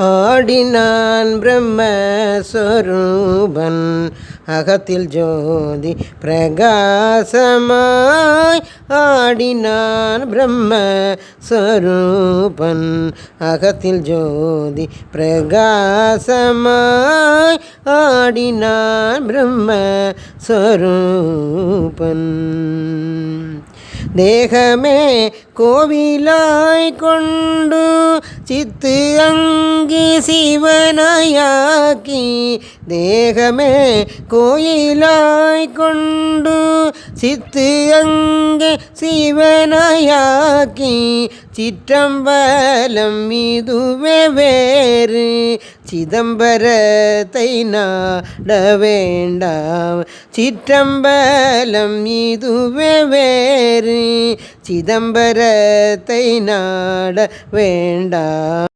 ஆடினான் பிரம்மஸ்வரூபன். அகத்தில் ஜோதி பிரகாசமாய் ஆடினான் பிரம்மஸ்வரூபன். அகத்தில் ஜோதி பிரகாசமாய் ஆடினான் பிரம்மஸ்வரூபன். தேகமே கோவிலாய் கொண்டு சித்து அங்கி சிவனாயாக்கி தேகமே கோயிலாய் கொண்டு சித்து அங்கே சிவனாயாக்கி சிற்றம்பலம் இதுவே வேறு. சிதம்பரத்தை நாட வேண்டாம். சிற்றம்பலம் இதுவே வேறு. சிதம்பரத்தை நாட வேண்டாம்.